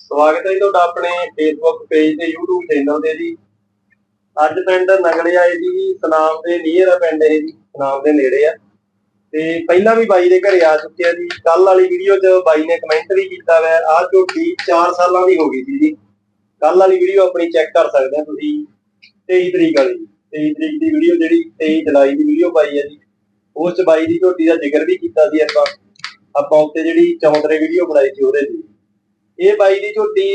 ਸਵਾਗਤ ਹੈ ਜੀ ਤੁਹਾਡਾ ਆਪਣੇ ਫੇਸਬੁੱਕ ਪੇਜ ਤੇ YouTube ਚੈਨਲ ਤੇ ਜੀ। ਅੱਜ ਪਿੰਡ ਨਗਲੇ ਆਏ ਜੀ, ਸਨਾਮ ਦੇ ਨੀਅਰ ਆ ਪਿੰਡ ਇਹ ਜੀ, ਸਨਾਮ ਦੇ ਨੇੜੇ ਆ। ਤੇ ਪਹਿਲਾਂ ਵੀ ਬਾਈ ਦੇ ਘਰੇ ਆ ਚੁੱਕਿਆ ਜੀ। ਕੱਲ ਵਾਲੀ ਵੀਡੀਓ 'ਚ ਬਾਈ ਨੇ ਕਮੈਂਟ ਵੀ ਕੀਤਾ ਵੈ, ਆਹ ਝੋਟੀ 4 ਸਾਲਾਂ ਦੀ ਹੋ ਗਈ ਸੀ ਜੀ। ਕੱਲ ਵਾਲੀ ਵੀਡੀਓ ਆਪਣੀ ਚੈੱਕ ਕਰ ਸਕਦੇ ਆ ਤੁਸੀਂ 23 ਤਰੀਕ ਵਾਲੀ। 23 ਤਰੀਕ ਦੀ ਵੀਡੀਓ ਜਿਹੜੀ 23 ਜੁਲਾਈ ਦੀ ਵੀਡੀਓ ਪਾਈ ਹੈ ਜੀ। ਉਸ 'ਚ ਬਾਈ ਦੀ ਝੋਟੀ ਦਾ ਜ਼ਿਕਰ ਵੀ ਕੀਤਾ ਸੀ ਆਪਾਂ। ਆਪਾਂ ਉੱਤੇ ਜਿਹੜੀ ਚੌਂਤਰੇ ਵੀਡੀਓ ਬਣਾਈ ਸੀ ਉਹਦੇ ਦੀ ਇਹ ਬਾਈ ਦੀ ਝੋਟੀ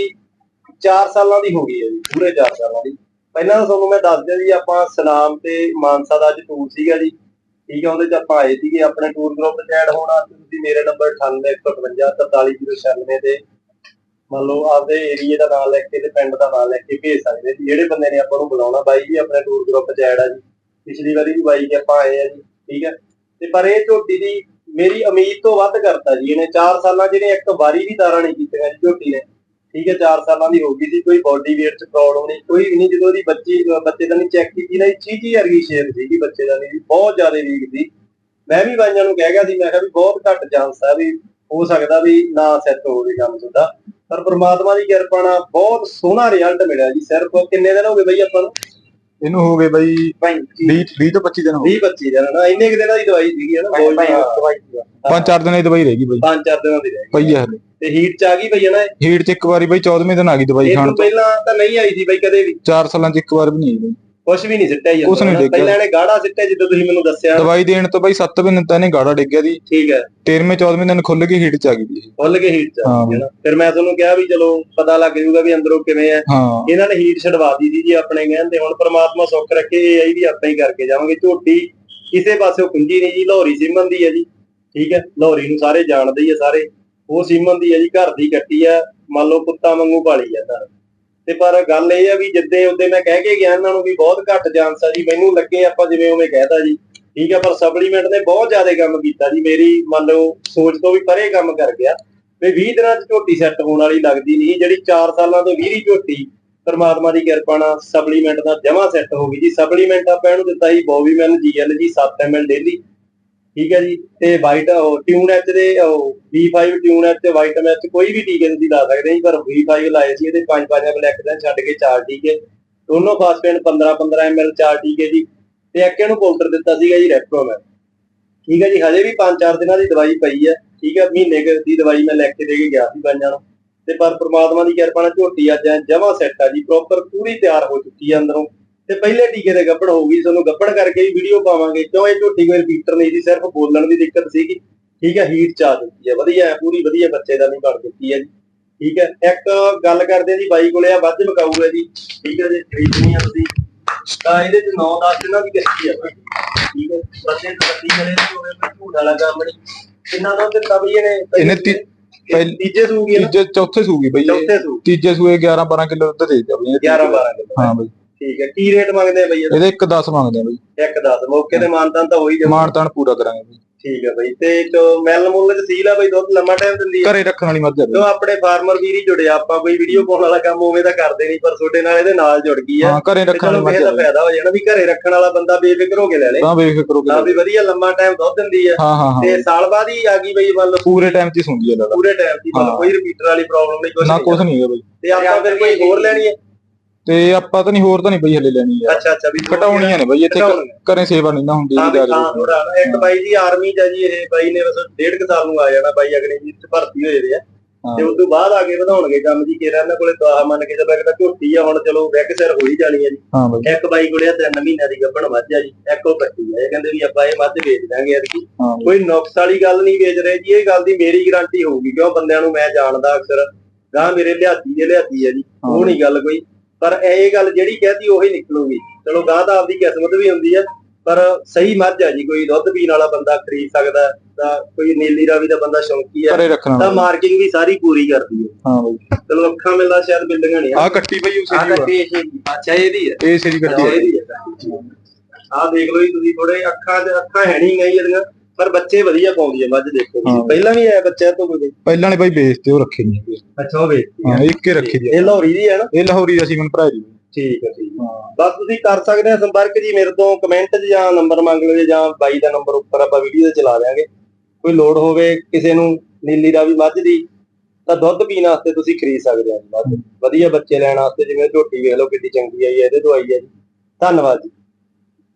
4 ਸਾਲਾਂ ਦੀ ਹੋ ਗਈ ਹੈ ਜੀ, ਪੂਰੇ 4 ਸਾਲਾਂ ਦੀ। ਪਹਿਲਾਂ ਤਾਂ ਤੁਹਾਨੂੰ ਮੈਂ ਦੱਸ ਦਿਆਂ ਜੀ, ਆਪਾਂ ਸਨਾਮ ਤੇ ਮਾਨਸਾ ਦਾ ਅੱਜ ਟੂਰ ਸੀਗਾ ਜੀ। ਠੀਕ ਹੈ ਉਹਦੇ ਚ ਆਪਾਂ ਆਏ ਸੀਗੇ, ਆਪਣੇ ਟੂਰ ਗਰੁੱਪ ਚ ਐਡ ਹੋਣਾ ਤੁਸੀਂ ਮੇਰੇ ਨੰਬਰ 9815 44096 ਤੇ ਮੰਨ ਲਓ ਆਪਦੇ ਏਰੀਏ ਦਾ ਨਾਮ ਲੈ ਕੇ ਤੇ ਪਿੰਡ ਦਾ ਨਾਮ ਲੈ ਕੇ ਭੇਜ ਸਕਦੇ ਜੀ। ਜਿਹੜੇ ਬੰਦੇ ਨੇ ਆਪਾਂ ਨੂੰ ਬੁਲਾਉਣਾ, ਬਾਈ ਜੀ ਆਪਣੇ ਟੂਰ ਗਰੁੱਪ ਚ ਐਡ ਆ ਜੀ। ਪਿਛਲੀ ਵਾਰੀ ਵੀ ਬਾਈ ਜੀ ਆਪਾਂ ਆਏ ਆ ਜੀ, ਠੀਕ ਹੈ ਤੇ ਪਰ ਇਹ ਝੋਟੀ ਦੀ ਮੇਰੀ ਉਮੀਦ ਤੋਂ ਵੱਧ ਕਰਤਾ ਜੀ। ਇਹਨੇ 4 ਸਾਲਾਂ ਜਿਹੜੇ ਇੱਕ ਵਾਰੀ ਵੀ ਤਾਰਾਂ ਨਹੀਂ ਕੀਤੀਆਂ ਜੀ, ਝੋਟੀ ਨੇ। ਠੀਕ ਹੈ 4 ਸਾਲਾਂ ਦੀ ਹੋ ਗਈ ਸੀ। ਕੋਈ ਬਾਡੀ weight ਚ ਪ੍ਰੋਬਲਮ ਨਹੀਂ, ਕੋਈ ਵੀ ਨਹੀਂ। ਜਦੋਂ ਦੀ ਬੱਚੀ ਬੱਚੇ ਦਾ ਨਹੀਂ ਚੈੱਕ ਕੀਤੀ ਨਾ ਚੀਚੀ ਵਰਗੀ ਸ਼ੇਪ ਸੀਗੀ ਬੱਚੇ ਦਾ ਨਹੀਂ ਬਹੁਤ ਜ਼ਿਆਦਾ ਵੀਕ ਸੀ। ਮੈਂ ਵੀ ਬਾਈਆਂ ਨੂੰ ਕਹਿ ਗਿਆ ਸੀ, ਮੈਂ ਕਿਹਾ ਵੀ ਬਹੁਤ ਘੱਟ ਚਾਂਸ ਆ ਵੀ ਹੋ ਸਕਦਾ ਵੀ ਨਾ ਸੈੱਟ ਹੋਵੇ ਕੰਮ ਤੁਹਾਡਾ। ਪਰ ਪ੍ਰਮਾਤਮਾ ਦੀ ਕਿਰਪਾ ਨਾਲ ਬਹੁਤ ਸੋਹਣਾ ਰਿਜ਼ਲਟ ਮਿਲਿਆ ਜੀ। ਸਿਰਫ ਕਿੰਨੇ ਦਿਨ ਹੋ ਗਏ ਬਈ ਆਪਾਂ ਨੂੰ? ਇਹਨੂੰ ਹੋ ਗਏ ਬਾਈ 20 20 20 ਤੋਂ 25 ਦਿਨ ਹੋ ਗਏ। 25 ਦਿਨ ਨਾ ਇੰਨੇ ਕਿ ਦਿਨਾਂ ਦੀ ਦਵਾਈ ਸੀਗੀ ਨਾ ਬਹੁਤ ਦਵਾਈ ਪੰਜ ਚਾਰ ਦਿਨਾਂ ਦੀ ਦਵਾਈ ਰਹਿ ਗਈ ਬਾਈ। ਪੰਜ ਚਾਰ ਦਿਨਾਂ ਦੀ ਰਹਿ ਗਈ। ਪਈ ਹਲੇ। ਤੇ ਹੀਟ ਚ ਆ ਗਈ ਬਈ ਨਾ ਹੀਟ ਚ ਇੱਕ ਵਾਰੀ ਬਾਈ 14ਵੇਂ ਦਿਨ ਆ ਗਈ ਦਵਾਈ ਖਾਣ ਤੋਂ ਪਹਿਲਾਂ ਤਾਂ ਨਹੀਂ ਆਈ ਸੀ ਬਈ ਕਦੇ ਵੀ। 4 ਸਾਲਾਂ ਚ ਇੱਕ ਵਾਰ ਵੀ ਨਹੀਂ ਆਈ ਕੁਛ ਵੀ ਨਹੀਂ ਸਿੱਟਿਆ ਜੀ ਕੁਛ ਨੀ ਅੰਦਰ, ਡਿੱਗਿਆ। ਪਹਿਲਾਂ ਇਹਨੇ ਗਾੜਾ ਸਿੱਟਿਆ ਜਿੱਦਾਂ ਤੁਸੀਂ ਮੈਨੂੰ ਦੱਸਿਆ। ਦਵਾਈ ਦੇਣ ਤੋਂ ਬਾਈ 7 ਦਿਨ ਤਾਂ ਇਹਨੇ ਗਾੜਾ ਡਿੱਗਿਆ ਦੀ ਠੀਕ ਹੈ। 13ਵੇਂ 14ਵੇਂ ਦਿਨ ਖੁੱਲ ਕੇ ਹੀਟ ਚ ਆ ਗਈ ਦੀ ਇਹ। ਖੁੱਲ ਕੇ ਹੀਟ ਚ ਆ ਹਾਂ। ਨਾ। ਫਿਰ ਮੈਂ ਤੁਹਾਨੂੰ ਕਿਹਾ ਵੀ ਚਲੋ ਪਤਾ ਲੱਗ ਜਾਊਗਾ ਵੀ ਅੰਦਰੋਂ ਕਿਵੇਂ ਹੈ। ਹਾਂ। ਇਹਨਾਂ ਨੇ ਹੀਟ ਛਡਵਾ ਦਿੱਤੀ ਜੀ ਆਪਣੇ ਕਹਿੰਦੇ ਹੁਣ ਪ੍ਰਮਾਤਮਾ ਸੁੱਖ ਰੱਖੇ ਇਹ ਆਈ ਵੀ ਆਪਾਂ ਹੀ ਕਰਕੇ ਜਾਵਾਂਗੇ। ਝੋਟੀ ਕਿਸੇ ਪਾਸਿਓਂ ਕੁੰਜੀ ਨਹੀਂ ਜੀ। ਲਾਹੌਰੀ ਸਿਮਨ ਦੀ ਹੈ ਜੀ। ਠੀਕ ਹੈ। ਲਾਹੌਰੀ ਨੂੰ ਸਾਰੇ ਜਾਣਦੇ ਹੀ ਆ ਸਾਰੇ। ਉਹ ਸਿਮਨ ਦੀ ਹੈ ਜੀ। ਘਰ ਦੀ ਕੱਟੀ ਆ। ਮੰਨ ਲਓ ਕੁੱਤਾ ਵਾਂਗੂ ਪਾਲੀ ਆ ਤਾਂ ਤੇ ਪਰ ਗੱਲ ਇਹ ਆ ਵੀ ਜਿੱਦੇ ਉਹਦੇ ਮੈਂ ਕਹਿ ਕੇ ਗਿਆ ਇਹਨਾਂ ਨੂੰ ਵੀ ਬਹੁਤ ਘੱਟ ਚਾਂਸ ਆ ਜੀ, ਮੈਨੂੰ ਲੱਗੇ ਆਪਾਂ ਜਿਵੇਂ ਉਵੇਂ ਕਹਿਤਾ ਜੀ। ਠੀਕ ਆ, ਪਰ ਸਪਲੀਮੈਂਟ ਨੇ ਬਹੁਤ ਜ਼ਿਆਦਾ ਕੰਮ ਕੀਤਾ ਜੀ। ਮੇਰੀ ਮੰਨ ਲਓ ਸੋਚ ਤੋਂ ਵੀ ਪਰੇ ਕੰਮ ਕਰ ਗਿਆ। ਵੀ 20 ਦਿਨਾਂ 'ਚ ਝੋਟੀ ਸੈੱਟ ਹੋਣ ਵਾਲੀ ਲੱਗਦੀ ਨਹੀਂ, ਜਿਹੜੀ 4 ਸਾਲਾਂ ਤੋਂ 20 ਦੀ ਝੋਟੀ, ਪਰਮਾਤਮਾ ਦੀ ਕਿਰਪਾ ਨਾਲ ਸਪਲੀਮੈਂਟ ਦਾ ਜਮਾ ਸੈੱਟ ਹੋ ਗਈ ਜੀ। ਸਪਲੀਮੈਂਟ ਆਪਾਂ ਇਹਨੂੰ ਦਿੱਤਾ ਸੀ ਬੋਵੀਮੈਨ ਜੀਐਲ ਜੀ 7 ml ਡੇਲੀ ਠੀਕ ਹੈ ਜੀ, ਤੇ ਵਾਈਟ ਟਿਊਨ ਐਚ ਦੇ B5 ਟਿਊਨ ਐਚ ਤੇ ਵਾਈਟਮ ਐਚ ਕੋਈ ਵੀ ਟੀਕੇ ਤੁਸੀਂ ਲਾ ਸਕਦੇ ਜੀ, ਪਰ B5 ਲਾਏ ਸੀ ਇਹਦੇ 5 5 ਬਲੈਕ ਦਾ ਛੱਡ ਕੇ ਚਾਰ ਟੀਕੇ। ਦੋਨੋਂ ਫਾਸਫੇਟ 15 15 ml 4 ਟੀਕੇ ਜੀ, ਤੇ ਇੱਕ ਇਹਨੂੰ ਪਾਊਡਰ ਦਿੱਤਾ ਸੀਗਾ ਜੀ ਰੈਪਟੋਮੈਨ ਠੀਕ ਹੈ ਜੀ, ਹਜੇ ਵੀ 5-4 ਦਿਨਾਂ ਦੀ ਦਵਾਈ ਪਈ ਹੈ, ਠੀਕ ਹੈ, ਮਹੀਨੇ ਦੀ ਦਵਾਈ ਮੈਂ ਲੈ ਕੇ ਦੇ ਕੇ ਗਿਆ ਸੀ ਪੰਜਾਂ ਨੂੰ। ਤੇ ਪਰ ਪ੍ਰਮਾਤਮਾ ਦੀ ਕਿਰਪਾ ਨਾਲ ਝੋਟੀ ਅੱਜ ਜਮਾ ਸੈੱਟ ਆ ਜੀ ਪ੍ਰੋਪਰ ਪੂਰੀ ਤਿਆਰ ਹੋ ਚੁੱਕੀ ਹੈ ਅੰਦਰੋਂ। ਤੇ ਪਹਿਲੇ ਟੀਕੇ ਦੇ ਗੱਭਣ ਹੋ ਗਈ ਤੁਹਾਨੂੰ ਗੱਭਣ ਕਰਕੇ ਵੀ ਵੀਡੀਓ ਪਾਵਾਂਗੇ। ਕਿਉਂ ਇਹ ਝੋਟੀ ਕੋਈ ਰਿਪੀਟਰ ਨਹੀਂ ਸੀ ਸਿਰਫ ਬੋਲਣ ਦੀ ਦਿੱਕਤ ਸੀਗੀ। ਠੀਕ ਹੈ ਹੀਟ ਚ ਚੁੱਕੀ ਹੈ। ਵਧੀਆ ਹੈ ਪੂਰੀ ਵਧੀਆ ਬੱਚੇ ਦਾ ਨਹੀਂ ਬਣ ਚੁੱਕੀ ਹੈ ਜੀ। ਠੀਕ ਹੈ ਇੱਕ ਗੱਲ ਕਰਦੇ ਆ ਜੀ ਬਾਈ ਕੋਲੇ ਆ ਵੱਧ ਮਕਾਊ ਹੈ ਜੀ। ਠੀਕ ਹੈ ਜੀ ਖਰੀਦਣੀ ਆ ਤੁਸੀਂ। ਤਾਂ ਇਹਦੇ ਚ 9-10 ਦਿਨਾਂ ਦੀ ਕੱਚੀ ਹੈ ਠੀਕ ਹੈ ਬੱਚੇ ਨੂੰ ਕੱਟੀ ਕਰੇ ਹੋਵੇ ਕੋਈ ਝੂੜ ਵਾਲਾ ਕੰਮ ਨਹੀਂ। ਕਿੰਨਾ ਦਾ ਦਿੱਤਾ ਬਈ ਇਹਨੇ? ਇਹਨੇ ਤੀ- ਤੀਜੇ ਸੂਗੀ ਨਾ? ਤੀਜੇ ਚੌਥੇ ਸੂਗੀ ਬਾਈ। ਚੌਥੇ ਸੂ ਤੀਜੇ ਸੂਏ 11 12 ਕਿਲੋ ਦੁੱਧ ਦੇ ਦਿਆ ਬਾਈ 11 12 ਕਿਲੋ। ਹਾਂ ਬਾਈ। ਠੀਕ ਹੈ। ਕੀ ਰੇਟ ਮੰਗਦੇ ਆ ਬਈ ਇਹਦਾ? ਇਹਦੇ ਇੱਕ 10 ਮੰਗਦੇ ਆ ਬਾਈ। ਇੱਕ 10 ਮੌਕੇ ਤੇ ਮਾਨਤਾਨ ਤਾਂ ਹੋਈ ਜਾਊ। ਮਾਣ ਤਾਣ ਪੂਰਾ ਕਰਾਂਗੇ ਬਾਈ। ਠੀਕ ਹੈ ਬਈ। ਤੇ ਜੋ ਮੈਲ ਮੁੱਲ ਚ ਸੀਲ ਆ ਬਈ ਦੁੱਧ ਲੰਮਾ ਟਾਈਮ ਦਿੰਦੀ ਹੈ ਘਰੇ ਰੱਖਣ ਵਾਲੀ ਮੱਝ ਆ ਜੋ ਬਾਈ ਆਪਣੇ ਫਾਰਮਰ ਵੀਰ ਹੀ ਜੁੜਿਆ ਆਪਾਂ ਕੋਈ ਵੀਡੀਓ ਪਾਉਣ ਵਾਲਾ ਕੰਮ ਉਵੇਂ ਤਾਂ ਕਰਦੇ ਨਹੀਂ ਪਰ ਤੁਹਾਡੇ ਨਾਲ ਇਹਦੇ ਨਾਲ ਜੁੜ ਗਈ ਹੈ ਹਾਂ ਘਰੇ ਤੇ ਰੱਖਣ ਵਾਲੀ ਚਲੋ ਮੱਝ ਆ ਬਾਈ। ਫਾਇਦਾ ਹੋ ਜਾਣਾ ਵੀ ਘਰੇ ਰੱਖਣ ਵਾਲਾ ਬੰਦਾ ਬੇਫਿਕਰ ਹੋ ਕੇ ਲੈ ਲੇ। ਤਾਂ ਵੇਖ ਕਰੋਗੇ ਤਾਂ ਵੀ ਵਧੀਆ ਲੰਮਾ ਟਾਈਮ ਦੁੱਧ ਦਿੰਦੀ ਹੈ ਹਾਂ ਹਾਂ ਹਾਂ। ਤੇ ਸਾਲ ਬਾਅਦ ਹੀ ਆ ਗਈ ਬਈ ਮੰਨ ਲਓ ਪੂਰੇ ਟਾਈਮ 'ਚ ਹੀ ਸੁਣਦੀ ਹੈ ਲਾਲਾ ਪੂਰੇ ਟਾਈਮ ਦੀ ਮਤਲਬ ਹਾਂ। ਕੋਈ ਰਿਪੀਟਰ ਵਾਲੀ ਪ੍ਰੋਬਲਮ ਨਹੀਂ ਕੁਝ ਨਾ ਕੁਛ ਨਹੀਂ ਹੈ ਬਾਈ। ਤੇ ਆਪਾਂ ਫਿਰ ਕੋਈ ਹੋਰ ਲੈਣੀ ਹੈ ਤੇ ਆਪਾਂ ਤਾਂ ਨਹੀਂ ਹੋਰ ਤਾਂ ਨਹੀਂ ਬਈ ਹਲੇ ਲੈਣੀ ਯਾਰ। ਅੱਛਾ ਅੱਛਾ ਵੀ ਦੋ ਘਟਾਉਣੀਆਂ ਨੇ ਬਈ ਇੱਥੇ ਘਟਾਉਣੀਆਂ। ਘਰੇ ਸੇਵਾ ਨਹੀਂ ਨਾ ਹੁੰਦੀ ਹਾਂ ਵੀ ਜ਼ਿਆਦਾ ਹਾਂ ਥੋੜਾ ਨਾ ਇੱਕ ਬਾਈ ਜੀ ਆਰਮੀ ਆ ਜੀ ਇਹ ਬਾਈ ਨੇ ਬਸ ਡੇਢ ਕੁ ਸਾਲ ਨੂੰ ਆ ਜਾਣਾ ਬਾਈ ਅਗਲੇ ਜੀ ਚ ਭਰਤੀ ਹੋਏ ਵੇ ਆ। ਹਾਂ। ਤੇ ਉਸ ਤੋਂ ਬਾਅਦ ਆ ਕੇ ਵਧਾਉਣਗੇ ਕੰਮ ਜੀ ਕਿਹੜਾ ਇਹਨਾਂ ਕੋਲੇ ਦਵਾ ਮੰਨ ਕੇ ਚੱਲੋ ਇੱਕ ਤਾਂ ਝੋਟੀ ਆ ਹੁਣ ਚਲੋ ਵੈਕ ਸਿਰ ਹੋਈ ਜਾਣੀ ਹੈ ਜੀ। ਹਾਂ ਬਾਈ। ਇੱਕ ਬਾਈ ਕੋਲੇ ਆ ਤਿੰਨ ਮਹੀਨਿਆਂ ਦੀ ਗੱਭਣ ਮੱਝ ਆ ਜੀ ਇੱਕ ਉਹ ਕੱਟੀ ਆ। ਇਹ ਕਹਿੰਦੇ ਵੀ ਆਪਾਂ ਇਹ ਮੱਝ ਵੇਚ ਦਾਂਗੇ ਹਾਂ ਬਾਈ। ਕੋਈ ਨੁਕਸ ਵਾਲੀ ਗੱਲ ਨਹੀਂ ਵੇਚ ਰਹੇ ਜੀ ਇਹ ਗੱਲ ਦੀ ਮੇਰੀ ਗਾਰੰਟੀ ਹੋਊਗੀ ਕਿਉਂ ਬੰਦਿਆਂ ਨੂੰ ਮੈਂ ਜਾਣਦਾ ਅਕਸਰ। ਗਾਂ ਮੇਰੇ ਲਿਆਤੀ ਦੇ ਲਿਆਤੀ ਹੈ ਜੀ ਉਹ। ਨਹੀਂ ਗੱਲ ਕੋਈ। ਪਰ ਇਹ ਗੱਲ ਜਿਹੜੀ ਕਹਿਤੀ ਉਹੀ ਨਿਕਲੂਗੀ। ਚਲੋ ਗਾਂ ਤਾਂ ਆਪਦੀ ਕਿਸਮਤ ਵੀ ਹੁੰਦੀ ਹੈ ਪਰ ਸਹੀ ਮੱਝ ਆ ਜੀ ਕੋਈ ਦੁੱਧ ਪੀਣ ਵਾਲਾ ਬੰਦਾ ਖਰੀਦ ਸਕਦਾ ਤਾਂ ਕੋਈ ਨੀਲੀ ਰਾਵੀ ਦਾ ਬੰਦਾ ਸ਼ੌਂਕੀ ਹੈ ਘਰੇ ਰੱਖਣ ਤਾਂ ਮਾਰਕਿੰਗ ਵੀ ਸਾਰੀ ਪੂਰੀ ਕਰਦੀ ਹੈ ਹਾਂ ਬਾਈ। ਚਲੋ ਅੱਖਾਂ ਮਿਲਦਾ ਸ਼ਾਇਦ ਬਿਲਡਿੰਗਾਂ ਨਹੀਂ ਆ। ਕੱਟੀ ਬਈ ਉਸੇ ਦੀ ਹੋਆ। ਅੱਛਾ ਇਹਦੀ ਹੈ ਇਹ ਸੇਰੀ ਕੱਟੀ ਹੈ ਆ। ਦੇਖ ਲਓ ਜੀ ਤੁਸੀਂ ਥੋੜੇ ਅੱਖਾਂ ਤੇ ਅੱਖਾਂ ਹੈ ਨਹੀਂ ਗਈ ਇਹਦੀਆਂ। ਪਰ ਬੱਚੇ ਵਧੀਆ ਪਾਉਂਦੀ ਹੈ ਮੱਝ ਦੇਖੋ ਹਾਂ। ਪਹਿਲਾਂ ਵੀ ਆਇਆ ਬੱਚਾ ਤੋਂ ਕੋਈ? ਪਹਿਲਾਂ ਨੇ ਬਾਈ ਵੇਚਤੇ ਉਹ ਰੱਖੇ ਨਹੀਂ ਹੈਗੇ। ਅੱਛਾ ਉਹ ਵੇਚਦੀ ਹਾਂ ਇੱਕ ਹੀ ਰੱਖੀ ਦੀ ਆ। ਇਹ ਲਾਹੌਰੀ ਦੀ ਹੈ ਨਾ? ਇਹ ਲਾਹੌਰੀ ਦਾ ਸੀਮਨ ਭਰਾ ਜੀ। ਠੀਕ ਹੈ ਠੀਕ ਹੈ ਹਾਂ। ਬਸ ਤੁਸੀਂ ਕਰ ਸਕਦੇ ਆ ਸੰਪਰਕ ਜੀ ਮੇਰੇ ਤੋਂ ਕਮੈਂਟ 'ਚ ਜਾਂ ਨੰਬਰ ਮੰਗ ਲਓ ਜੀ, ਜਾਂ ਬਾਈ ਦਾ ਨੰਬਰ ਉੱਪਰ ਆਪਾਂ ਵੀਡੀਓ 'ਤੇ ਚਲਾ ਦਿਆਂਗੇ। ਕੋਈ ਲੋੜ ਹੋਵੇ ਕਿਸੇ ਨੂੰ ਨੀਲੀ ਰਾਵੀ ਮੱਝ ਦੀ ਤਾਂ ਦੁੱਧ ਪੀਣ ਵਾਸਤੇ ਤੁਸੀਂ ਖਰੀਦ ਸਕਦੇ ਹੋ ਜੀ। ਮੱਝ ਵਧੀਆ ਬੱਚੇ ਲੈਣ ਵਾਸਤੇ ਜਿਵੇਂ ਝੋਟੀ ਵੇਖ ਲਓ ਕਿੱਡੀ ਚੰਗੀ ਆਈ ਹੈ ਇਹਦੇ ਤੋਂ ਆਈ ਹੈ ਜੀ। ਧੰਨਵਾਦ ਜੀ।